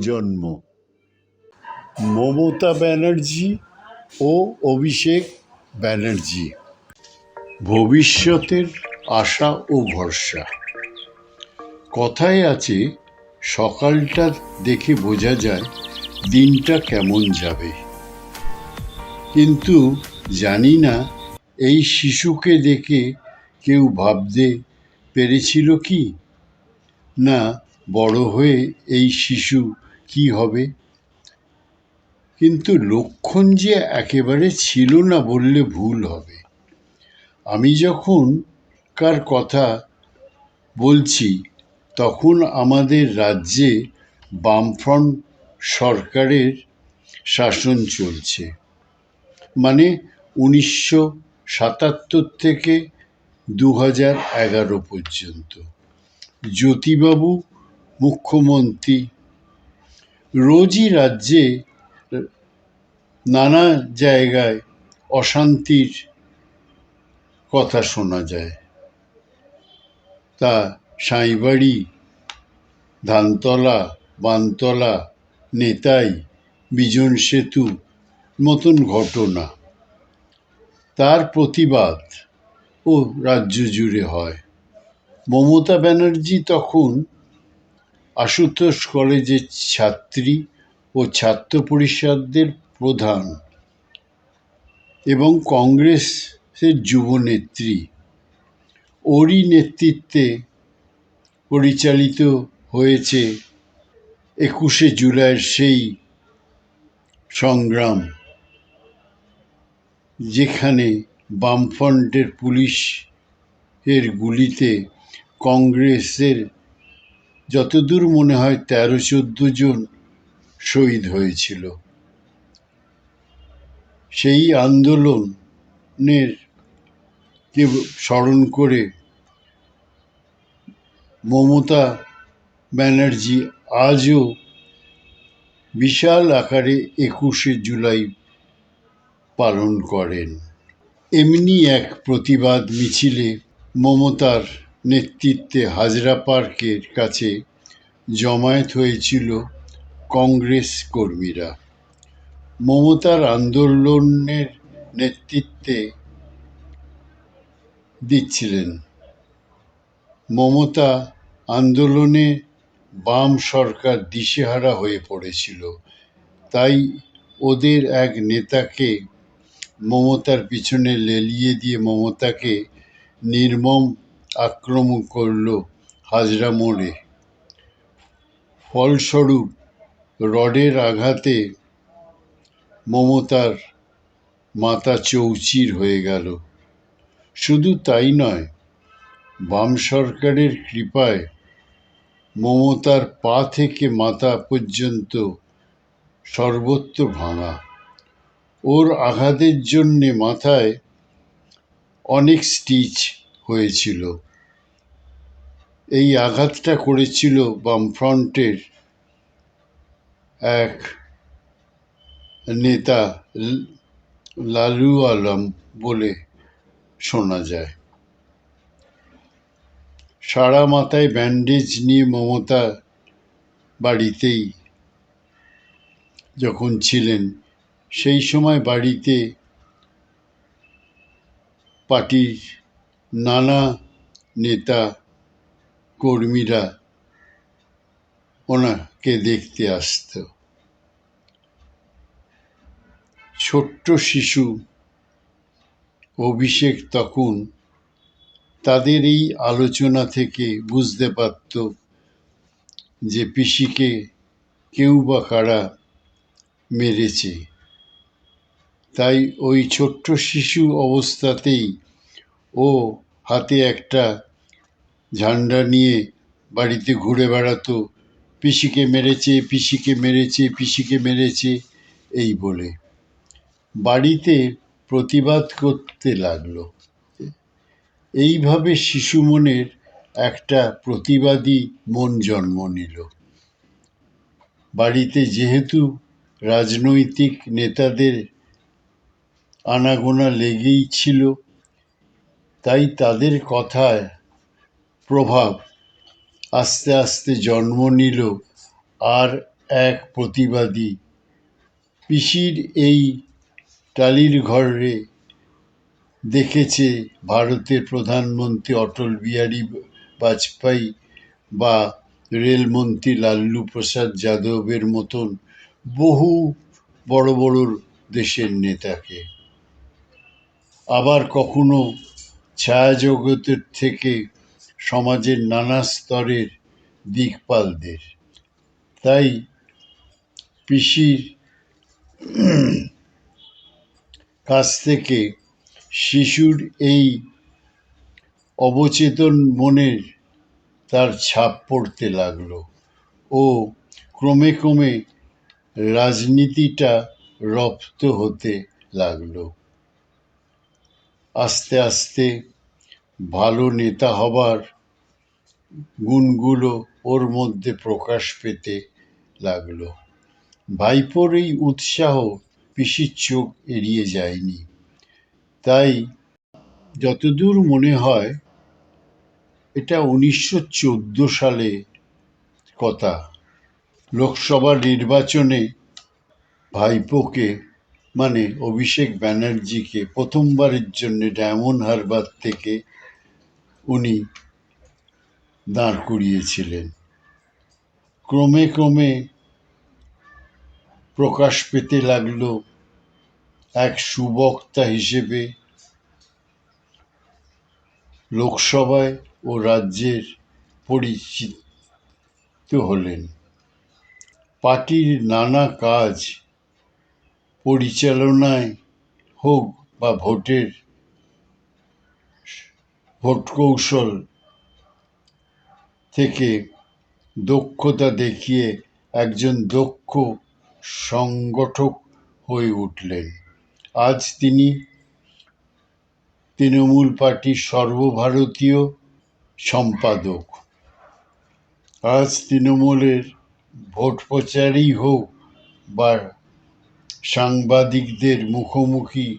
প্রজন্ম মমতা ব্যানার্জি ও অভিষেক ব্যানার্জি। ভবিষ্যতের আশা ও ভরসা। কথায় আছে, সকালটা দেখে বোঝা যায় দিনটা কেমন যাবে। কিন্তু জানি না, এই শিশুকে দেখে কেউ ভাবতে পেরেছিল কি? না, বড় হয়ে এই শিশু কি হবে? কিন্তু লক্ষণ যে একেবারে ছিল না বললে ভুল হবে। আমি যখন কার কথা বলছি, তখন আমাদের রাজ্যে বামফ্রন্ট সরকারের শাসন চলছে। মানে উনিশশো সাতাত্তর থেকে দু হাজার এগারো পর্যন্ত। জ্যোতিবাবু, মুখ্যমন্ত্রী রোজই রাজ্যে নানা জায়গায় অশান্তির কথা শোনা যায়। তা সাঁইবাড়ি, ধানতলা, বানতলা, নেতাই, বিজন সেতু মতন ঘটনা। তার প্রতিবাদ ও রাজ্য জুড়ে হয়। মমতা ব্যানার্জি তখন আশুতোষ কলেজের ছাত্রী ও ছাত্র পরিষদের প্রধান এবং কংগ্রেসের যুবনেত্রী ওরই নেতৃত্বে পরিচালিত হয়েছে একুশে জুলাইয়ের সেই সংগ্রাম, যেখানে বামফ্রন্টের পুলিশ এর গুলিতে কংগ্রেসের যতদূর মনে হয় তেরো চোদ্দ জন শহীদ হয়েছিল। সেই আন্দোলনের কে স্মরণ করে মমতা ব্যানার্জি আজও বিশাল আকারে একুশে জুলাই পালন করেন। এমনি এক প্রতিবাদ মিছিলে মমতার নেতৃত্বে হাজরা পার্কের কাছে জমায়েত হয়েছিল কংগ্রেস কর্মীরা। মমতার আন্দোলনের নেতৃত্বে দিচ্ছিলেন। মমতা আন্দোলনে বাম সরকার দিশেহারা হয়ে পড়েছিল। তাই ওদের এক নেতাকে মমতার পিছনে লেলিয়ে দিয়ে মমতাকে নির্মম আক্রমণ করল হাজরা মোড়ে। ফলস্বরূপ রডের আঘাতে মমতার মাথা চৌচির হয়ে গেল। শুধু তাই নয়, বাম সরকারের কৃপায় মমতার পা থেকে মাথা পর্যন্ত সর্বত্র ভাঙা। ওর আঘাতের জন্যে মাথায় অনেক স্টিচ হয়েছিল। এই আঘাতটা করেছিল বামফ্রন্টের এক নেতা লালু আলম বলে শোনা যায়। সারা মাথায় ব্যান্ডেজ নিয়ে মমতা বাড়িতেই যখন ছিলেন, সেই সময় বাড়িতে পার্টির নানা নেতা কর্মীরা ওনাকে দেখতে আসতো। ছোট্ট শিশু অভিষেক তখন তাদের এই আলোচনা থেকে বুঝতে পারত যে পিসিকে কেউ বা কারা মেরেছে। তাই ওই ছোট্ট শিশু অবস্থাতেই ও হাতে একটা ঝান্ডা নিয়ে বাড়িতে ঘুরে বেড়াতো, পিসিকে মেরেছে পিসিকে মেরেছে পিসিকে মেরেছে, এই বলে। বাড়িতে প্রতিবাদ করতে লাগল। এইভাবে শিশু মনের একটা প্রতিবাদী মন জন্ম নিল। বাড়িতে যেহেতু রাজনৈতিক নেতাদের আনাগোনা লেগেই ছিল তাই তাদের কথায় প্রভাব আস্তে আস্তে জন্ম নিল আর এক প্রতিবাদী। পিসির এই টালির ঘরে দেখেছে ভারতের প্রধানমন্ত্রী অটল বিহারী বাজপেয়ী বা রেলমন্ত্রী লাল্লু প্রসাদ যাদবের মতন বহু বড় বড় দেশের নেতাকে। আবার কখনো ছায়াজগতের থেকে সমাজের নানা স্তরের দিকপালদের। তাই পিসির কাছ থেকে শিশুর এই অবচেতন মনের তার ছাপ পড়তে লাগল ও ক্রমে ক্রমে রাজনীতিটা রপ্ত হতে লাগল। আস্তে আস্তে ভালো নেতা হবার গুণগুলো ওর মধ্যে প্রকাশ পেতে লাগল। ভাইপোর এই উৎসাহ পিসির চোখ এড়িয়ে যায়নি। তাই যতদূর মনে হয়, এটা উনিশশো চোদ্দ সালে কথা। লোকসভা নির্বাচনে ভাইপোকে মানে অভিষেক ব্যানার্জিকে প্রথমবারের জন্য ডায়মন্ড হারবার থেকে উনি দাঁড় করিয়েছিলেন। ক্রমে ক্রমে প্রকাশ পেতে লাগল এক সুবক্তা হিসেবে লোকসভায় ও রাজ্যের পরিচিত হলেন। পার্টির নানা কাজ পরিচালনায় হোক বা ভোটের ভোট কৌশল থেকে দক্ষতা দেখিয়ে একজন দক্ষ সংগঠক হয়ে উঠলেন। আজ তিনি তৃণমূল পার্টির সর্বভারতীয় সম্পাদক। আজ তৃণমূলের ভোট প্রচারই হোক বা সাংবাদিকদের মুখোমুখি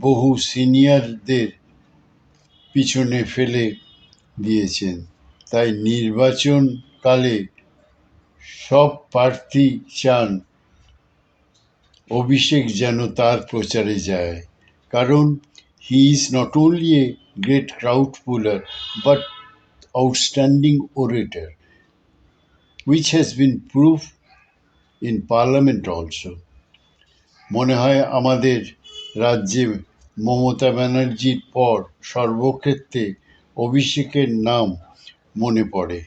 বহু সিনিয়রদের পিছনে ফেলে দিয়েছেন। তাই নির্বাচনকালে সব প্রার্থী চান অভিষেক যেন তার প্রচারে যায়। কারণ he is not only a great crowd puller but outstanding orator which has been proved in parliament also মনে হয় আমাদের রাজ্যে মমতা ব্যানার্জির পর সর্বক্ষেত্রে অভিষেকের নাম মনে পড়ে।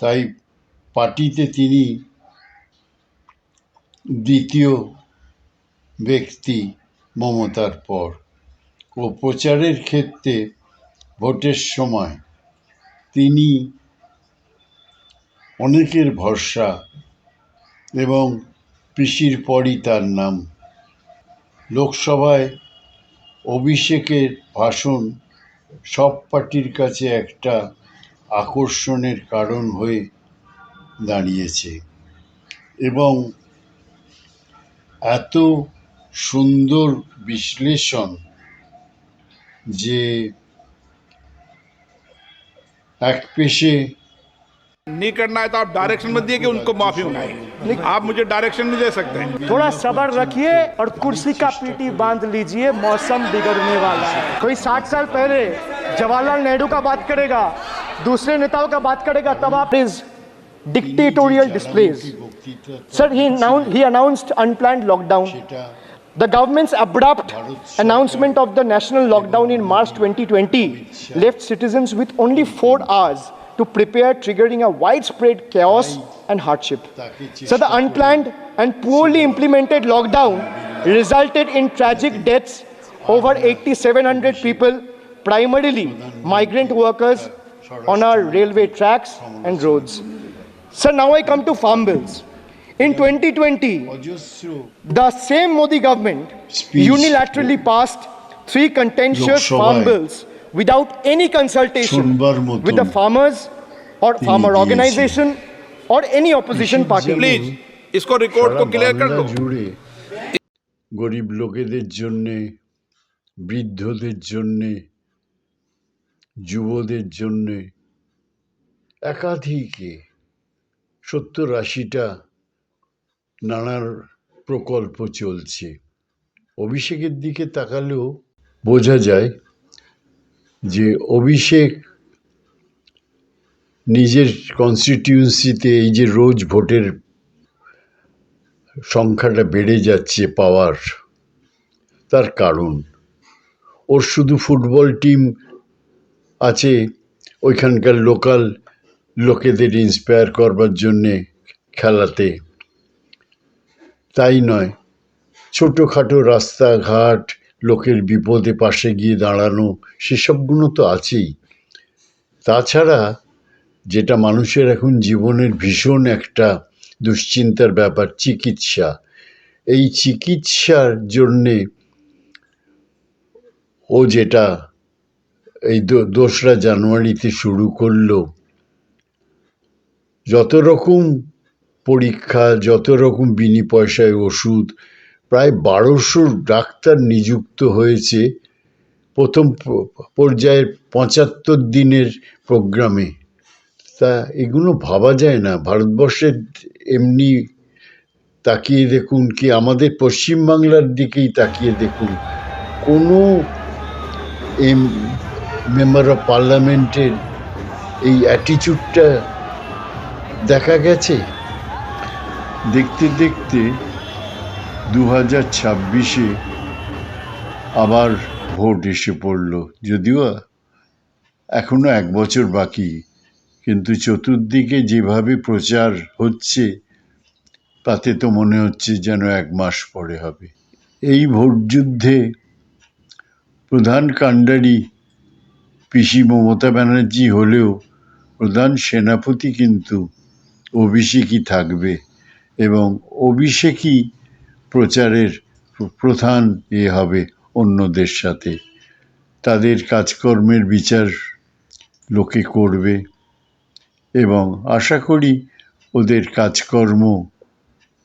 তাই পার্টিতে তিনি দ্বিতীয় ব্যক্তি মমতার পর। ও প্রচারের ক্ষেত্রে ভোটের সময় তিনি অনেকের ভরসা এবং পিসির পরই তার নাম লোকসভায় অভিষেকের ভাষণ সব পার্টির কাছে একটা আকর্ষণের কারণ হয়ে দাঁড়িয়েছে। এবং এত সুন্দর বিশ্লেষণ যে এক পেশে नहीं करना है तो आप डायरेक्शन मत दिए कि उनको माफ़ी मंगाए आप मुझे डायरेक्शन नहीं दे सकते। हैं थोड़ा सबर रखिए और कुर्सी का पीटी बाँध लीजिए, मौसम बिगड़ने वाला है। कोई साठ साल पहले जवाहरलाल नेहरू का बात करेगा, दूसरे नेताओं का बात करेगा, तब आप is dictatorial displays sir he he announced unplanned lockdown The government's abrupt announcement of the national lockdown in March 2020 left citizens with only four hours to prepare, triggering a widespread chaos and hardship. So the unplanned and poorly implemented lockdown resulted in tragic deaths over 8,700 people, primarily migrant workers on our railway tracks and roads. So now I come to farm bills. In 2020, the same Modi government unilaterally passed three contentious farm bills. without any consultation শুনবার মতন with the farmers or farmer দিয়েছেন। organization or any opposition party. Please इसको record को সারা clear कर বাংলা दो জুড়ে গরিব লোকেদের জন্যে বৃদ্ধদের জন্যে যুবদের জন্যে একাধিকে সত্তর আশিটা নানার প্রকল্প চলছে অভিষেকের দিকে তাকালেও বোঝা যায় যে অভিষেক নিজের কনস্টিটিউন্সিতে এই যে রোজ ভোটের সংখ্যাটা বেড়ে যাচ্ছে পাওয়ার, তার কারণ। ওর শুধু ফুটবল টিম আছে, ওইখানকার লোকাল লোকেদের ইন্সপায়ার করবার জন্যে খেলাতে। তাই নয়, ছোটোখাটো রাস্তাঘাট লোকের বিপদে পাশে গিয়ে দাঁড়ানো, সেসবগুলো তো আছেই। তাছাড়া যেটা মানুষের এখন জীবনের ভীষণ একটা দুশ্চিন্তার ব্যাপার, চিকিৎসা। এই চিকিৎসার জন্যে ও যেটা এই দোসরা জানুয়ারিতে শুরু করল, যত রকম পরীক্ষা, যত রকম বিনি পয়সায় ওষুধ প্রায় বারোশো ডাক্তার নিযুক্ত হয়েছে প্রথম প- পর্যায়ে পঁচাত্তর দিনের প্রোগ্রামে। তা এগুলো ভাবা যায় না। ভারতবর্ষের এমনি তাকিয়ে দেখুন কি আমাদের পশ্চিমবাংলার দিকেই তাকিয়ে দেখুন। কোনো এম, মেম্বার অফ পার্লামেন্টের এই অ্যাটিচিউডটা দেখা গেছে? দেখতে দেখতে দু হাজার ছাব্বিশে আবার ভোট এসে পড়ল। যদিও এখনও এক বছর বাকি, কিন্তু চতুর্দিকে যেভাবে প্রচার হচ্ছে, তাতে তো মনে হচ্ছে যেন এক মাস পরে হবে। এই ভোট যুদ্ধে প্রধান কাণ্ডারি পিসি মমতা ব্যানার্জি হলেও প্রধান সেনাপতি কিন্তু অভিষেকই থাকবে এবং অভিষেকই প্রচারের প্রধান এ হবে অন্যদের সাথে। তাদের কাজকর্মের বিচার লোকে করবে এবং আশা করি ওদের কাজকর্ম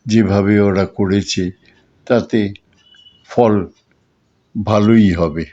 যেভাবে ওরা করেছে, তাতে ফল ভালোই হবে।